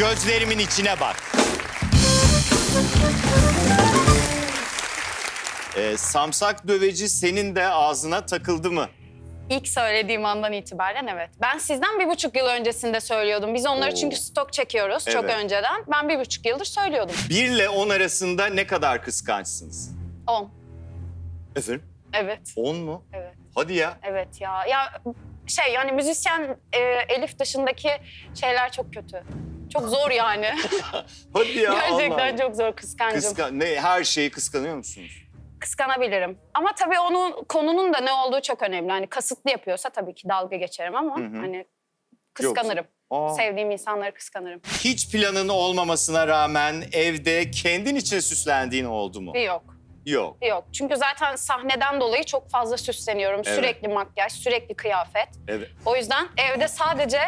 Gözlerimin içine bak. Ee, samsak döveci senin de ağzına takıldı mı? İlk söylediğim andan itibaren evet. Ben sizden bir buçuk yıl öncesinde söylüyordum. Biz onları Oo. çünkü stok çekiyoruz çok Evet. önceden. Ben bir buçuk yıldır söylüyordum. 1 ile 10 arasında ne kadar kıskançsınız? On. Efendim? Evet, 10 mu? evet, Hadi ya. evet ya. Ya şey yani müzisyen e, Elif dışındaki şeyler çok kötü. Çok zor yani. Hadi ya. Gerçekten Allah çok zor kıskancım. Kıskan ne her şeyi kıskanıyor musunuz? Kıskanabilirim. Ama tabii onun konunun da ne olduğu çok önemli. Hani kasıtlı yapıyorsa tabii ki dalga geçerim ama Hı hı. hani kıskanırım. Aa. Sevdiğim insanları kıskanırım. Hiç planın olmamasına rağmen evde kendin için süslendiğin oldu mu? Yok. Yok. Yok. Çünkü zaten sahneden dolayı çok fazla süsleniyorum. Evet. Sürekli makyaj, sürekli kıyafet. Evet. O yüzden evde sadece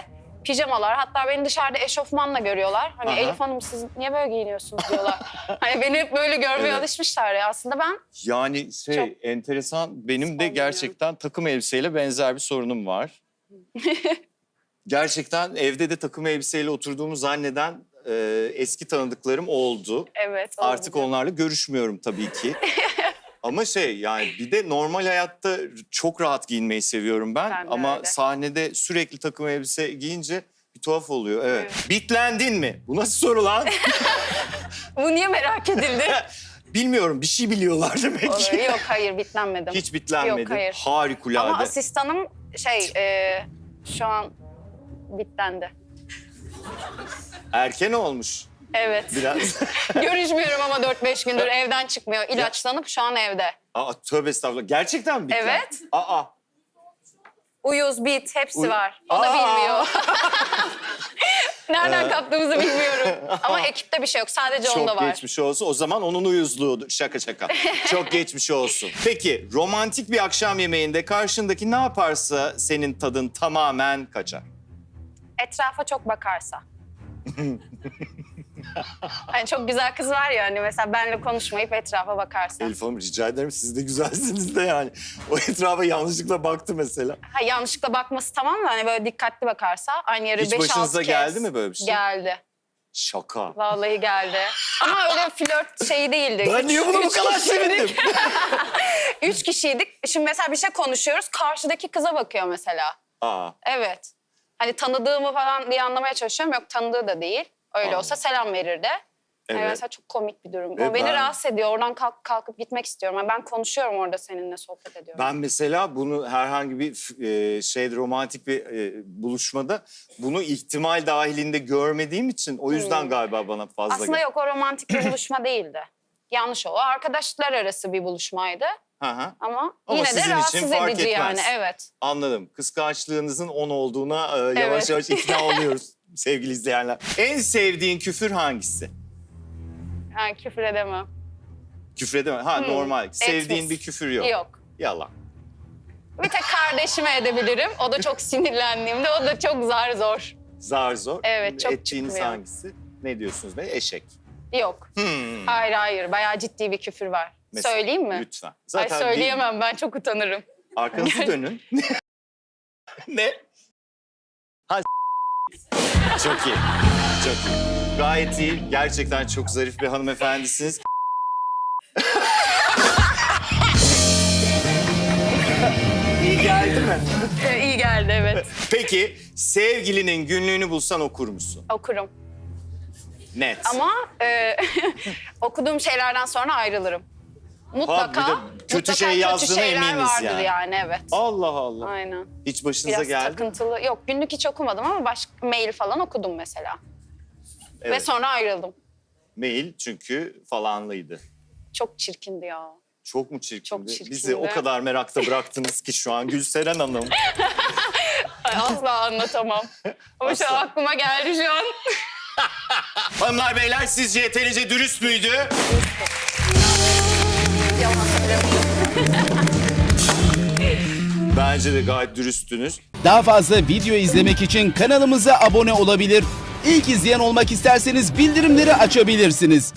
pijamalar. Hatta beni dışarıda eşofmanla görüyorlar. Hani Aha. Elif Hanım siz niye böyle giyiniyorsunuz diyorlar. hani beni hep böyle görmeye Evet. alışmışlar ya. Aslında ben Yani şey Çok enteresan benim de gerçekten takım elbiseyle benzer bir sorunum var. gerçekten evde de takım elbiseyle oturduğumu zanneden e, eski tanıdıklarım oldu. evet. Artık olacak. onlarla görüşmüyorum tabii ki. Ama şey yani bir de normal hayatta çok rahat giyinmeyi seviyorum ben. Ben de Ama öyle. sahnede sürekli takım elbise giyince bir tuhaf oluyor. Evet. Bitlendin mi? Bu nasıl soru lan? Bu niye merak edildi? Bilmiyorum bir şey biliyorlar demek Olur. ki. Yok hayır bitlenmedim. Hiç bitlenmedin. Yok, hayır. Harikulade. Ama asistanım şey e, şu an bitlendi. Erken olmuş Evet. biraz. Görüşmüyorum ama 4-5 gündür evden çıkmıyor. İlaçlanıp şu an evde. Aa, tövbe estağfurullah. Gerçekten mi bitlen? Evet. Aa, Uyuz, bit hepsi Uy- var. O da Aa! bilmiyor. Nereden Ee. kaptığımızı bilmiyorum. Ama ekipte bir şey yok. Sadece onda çok var. geçmiş olsun. O zaman onun uyuzluğudur. Şaka şaka. çok geçmiş olsun. Peki romantik bir akşam yemeğinde karşındaki ne yaparsa senin tadın tamamen kaçar. Etrafa çok bakarsa. hani çok güzel kız var ya hani mesela benle konuşmayıp etrafa bakarsa. Elif Hanım rica ederim siz de güzelsiniz de yani. O etrafa yanlışlıkla baktı mesela. Ha, yanlışlıkla bakması tamam da hani böyle dikkatli bakarsa aynı yere Hiç 5-6 kez. başınıza geldi mi böyle bir şey? Geldi. Şaka. Vallahi geldi. Ama öyle flört şeyi değildi. Ben Üç- niye buna bu üç kadar kişiydik. sevindim? Üç kişiydik. Şimdi mesela bir şey konuşuyoruz. Karşıdaki kıza bakıyor mesela. Aa, Evet. Hani tanıdığımı falan diye anlamaya çalışıyorum. Yok tanıdığı da değil. Öyle olsa selam verirdi. Yani evet. mesela çok komik bir durum. Ve o beni ben- rahatsız ediyor. Oradan kalk, kalkıp gitmek istiyorum. Yani ben konuşuyorum orada seninle sohbet ediyorum. Ben mesela bunu herhangi bir e, şey romantik bir e, buluşmada bunu ihtimal dahilinde görmediğim için o yüzden Hmm. galiba bana fazla Aslında yok o romantik bir buluşma değildi. Yanlış o. O arkadaşlar arası bir buluşmaydı. Hı. Ama, Ama yine de için rahatsız fark edici yani. Evet. Anladım. Kıskançlığınızın on olduğuna e, yavaş Evet. yavaş ikna oluyoruz sevgili izleyenler. En sevdiğin küfür hangisi? Yani küfür edemem. Küfür edemem. Ha Hmm, normal. Sevdiğin etmez. bir küfür yok. Yok. Yalan. Bir tek kardeşime edebilirim. O da çok sinirlendiğimde. O da çok zar zor. Zar zor. Evet, çok Ettiğiniz çıkmıyor. hangisi? Ne diyorsunuz be? Eşek. Yok. Hmm. Hayır hayır. Bayağı ciddi bir küfür var. Mesela, Söyleyeyim mi? Lütfen. Ay Zaten bir- söyleyemem. Ben çok utanırım. Arkanızı dönün. ne? Ha Çok iyi. Çok iyi. Gayet iyi. Gerçekten çok zarif bir hanımefendisiniz. iyi geldi mi? Ee, iyi geldi evet. Peki sevgilinin günlüğünü bulsan okur musun? Okurum. Net. Ama e, okuduğum şeylerden sonra ayrılırım. Mutlaka, Ha, bir de kötü mutlaka şey yazdığına şeyler eminiz vardır yani. yani. evet. Allah Allah. Aynen. Hiç başınıza Biraz geldi mi? takıntılı. Yok günlük hiç okumadım ama başka mail falan okudum mesela. Ve Evet. sonra ayrıldım. Mail çünkü falanlıydı. Çok çirkindi ya. Çok mu çirkindi? Çok çirkindi. Bizi o kadar merakta bıraktınız ki şu an Gülseren Hanım. Ay, asla anlatamam. Ama şu Asla. aklıma geldi şu an. Hanımlar beyler sizce yeterince dürüst müydü? Yalan söylemiyorum. Bence de gayet dürüsttünüz. Daha fazla video izlemek için kanalımıza abone olabilir. İlk izleyen olmak isterseniz bildirimleri açabilirsiniz.